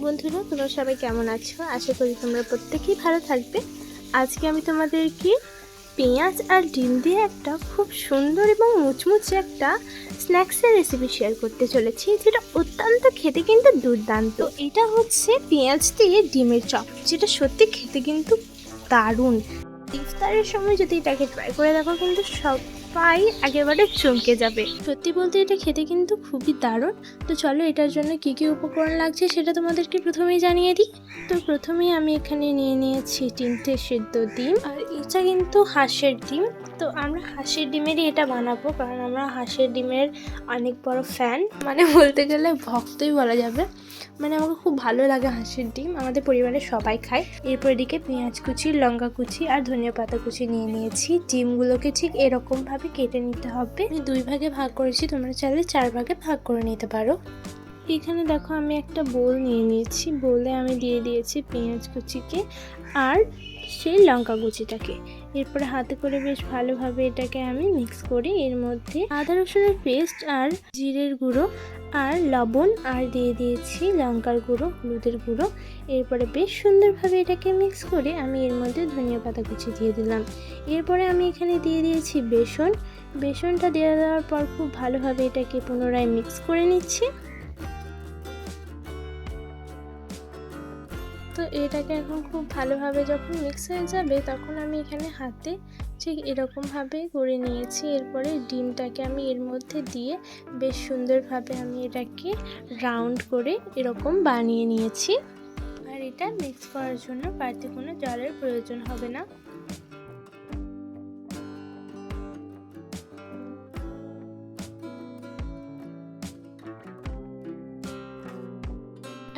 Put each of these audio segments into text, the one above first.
বন্ধুরা, তোমরা সবাই কেমন আছো? আশা করি তোমরা প্রত্যেকেই ভালো থাকবে। আজকে আমি তোমাদেরকে পেঁয়াজ আর ডিম দিয়ে একটা খুব সুন্দর এবং মুচমুচে একটা স্ন্যাক্সের রেসিপি শেয়ার করতে চলেছি, যেটা অত্যন্ত খেতে কিন্তু দুর্দান্ত। এটা হচ্ছে পেঁয়াজ দিয়ে ডিমের চপ, যেটা সত্যি খেতে কিন্তু দারুণ। ইফতারের সময় যদি এটাকে ট্রাই করে দেখো, কিন্তু সবাই একেবারে চমকে যাবে। সত্যি বলতে এটা খেতে কিন্তু খুবই দারুণ। তো চলো এটার জন্য কি কি উপকরণ লাগছে সেটা তোমাদেরকে প্রথমেই জানিয়ে দিই। তো প্রথমেই আমি এখানে নিয়ে নিয়েছি তিনটে সেদ্ধ ডিম। আর এটা কিন্তু হাঁসের ডিম। তো আমরা হাঁসের ডিমেরই এটা বানাবো, কারণ আমরা হাঁসের ডিমের অনেক বড় ফ্যান মানে বলতে গেলে ভক্তই বলা যাবে। মানে আমাকে খুব ভালো লাগে হাঁসের ডিম, আমাদের পরিবারের সবাই খায়। এরপর এদিকে পেঁয়াজ কুচি, লঙ্কা কুচি আর ধনিয়া পাতা কুচি নিয়ে নিয়েছি। ডিমগুলোকে ঠিক এরকমভাবে কেটে নিতে হবে। আমি দুই ভাগে ভাগ করেছি, তোমরা চাইলে চার ভাগে ভাগ করে নিতে পারো। এখানে দেখো আমি একটা বোল নিয়ে নিয়েছি। বোলে আমি দিয়ে দিয়েছি পেঁয়াজ কুচিকে আর সেই লঙ্কা কুচিটাকে। এরপরে হাতে করে বেশ ভালোভাবে এটাকে আমি মিক্স করি। এর মধ্যে আদা রসুনের পেস্ট আর জিরের গুঁড়ো আর লবণ আর দিয়ে দিয়েছি লঙ্কার গুঁড়ো, হলুদের গুঁড়ো। এরপরে বেশ সুন্দরভাবে এটাকে মিক্স করে আমি এর মধ্যে ধনিয়া পাতা কুচি দিয়ে দিলাম। এরপরে আমি এখানে দিয়ে দিয়েছি বেসন। বেসনটা দিয়ে দেওয়ার পর খুব ভালোভাবে এটাকে পুনরায় মিক্স করে নিচ্ছি। তো এটাকে এখন খুব ভালোভাবে যখন মিক্স হয়ে যাবে, তখন আমি এখানে হাতে ঠিক এরকমভাবে করে নিয়েছি। এরপরে ডিমটাকে আমি এর মধ্যে দিয়ে বেশ সুন্দরভাবে আমি এটাকে রাউন্ড করে এরকম বানিয়ে নিয়েছি। আর এটা মিক্স করার জন্য বাড়তি কোনো জলের প্রয়োজন হবে না।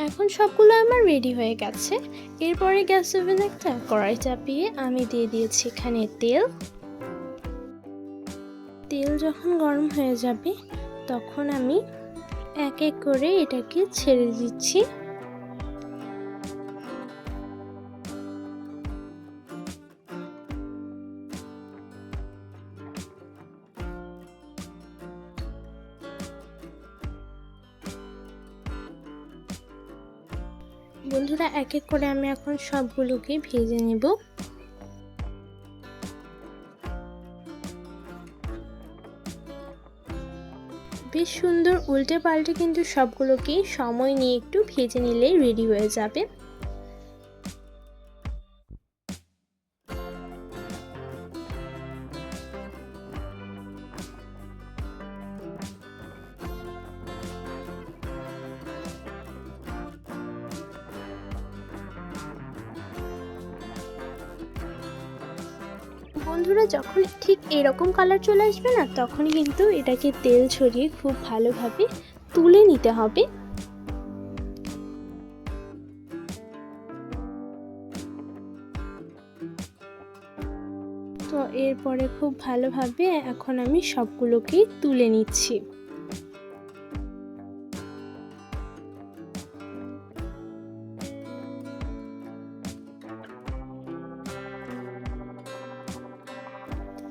এখন সবগুলো আমার রেডি হয়ে গেছে। এরপরে গ্যাস ওভেন একটা কড়াই চাপিয়ে আমি দিয়ে দিয়েছি এখানে তেল। তেল যখন গরম হয়ে যাবে, তখন আমি এক এক করে এটাকে ছেড়ে দিচ্ছি। বন্ধুরা, এক এক করে আমি এখন সবগুলোকে ভেজে নেব। বেশ সুন্দর উল্টে পাল্টে কিন্তু সবগুলোকেই সময় নিয়ে একটু ভেজে নিলেই রেডি হয়ে যাবে। বন্ধুরা, যখন ঠিক এরকম কালার চলে আসবে না, তখন কিন্তু এটাকে তেল ছড়িয়ে খুব ভালোভাবে তুলে নিতে হবে। তো এরপরে খুব ভালোভাবে এখন আমি সবগুলোকেই তুলে নিচ্ছি।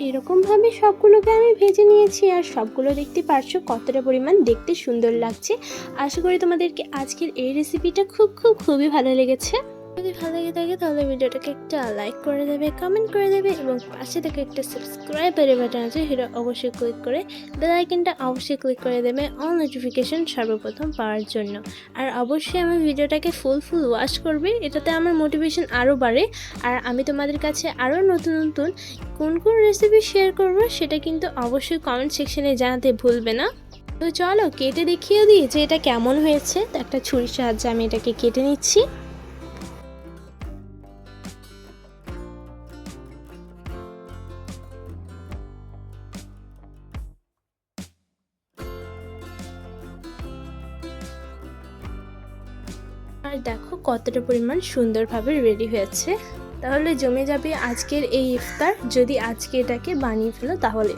এরকমভাবে সবগুলোকে আমি ভেজে নিয়েছি আর সবগুলো দেখতে পারছ কতটা পরিমাণ দেখতে সুন্দর লাগছে। আশা করি তোমাদেরকে আজকের এই রেসিপিটা খুব খুব, খুবই ভালো লেগেছে। যদি ভালো লেগে থাকে তাহলে ভিডিওটাকে একটা লাইক করে দেবে কমেন্ট করে দেবে এবং পাশে থেকে একটা সাবস্ক্রাইবারের বাটন আছে, সেটা অবশ্যই ক্লিক করে বেল আইকনটা অবশ্যই ক্লিক করে দেবে অল নোটিফিকেশন সর্বপ্রথম পাওয়ার জন্য। আর অবশ্যই আমার ভিডিওটাকে ফুল ফুল ওয়াশ করবে, এটাতে আমার মোটিভেশন আরও বাড়ে। আর আমি তোমাদের কাছে আরও নতুন নতুন কোন কোন রেসিপি শেয়ার করব, সেটা কিন্তু অবশ্যই কমেন্ট সেকশনে জানাতে ভুলবে না। তো চলো কেটে দেখিয়ে দিই যে এটা কেমন হয়েছে। তো একটা ছুরির সাহায্যে আমি এটাকে কেটে নিচ্ছি। আর দেখো কতটা পরিমাণ সুন্দরভাবে রেডি হয়েছে। তাহলে জমে যাবে আজকের এই ইফতার। যদি আজকে এটাকে বানিয়ে ফেলো তাহলে।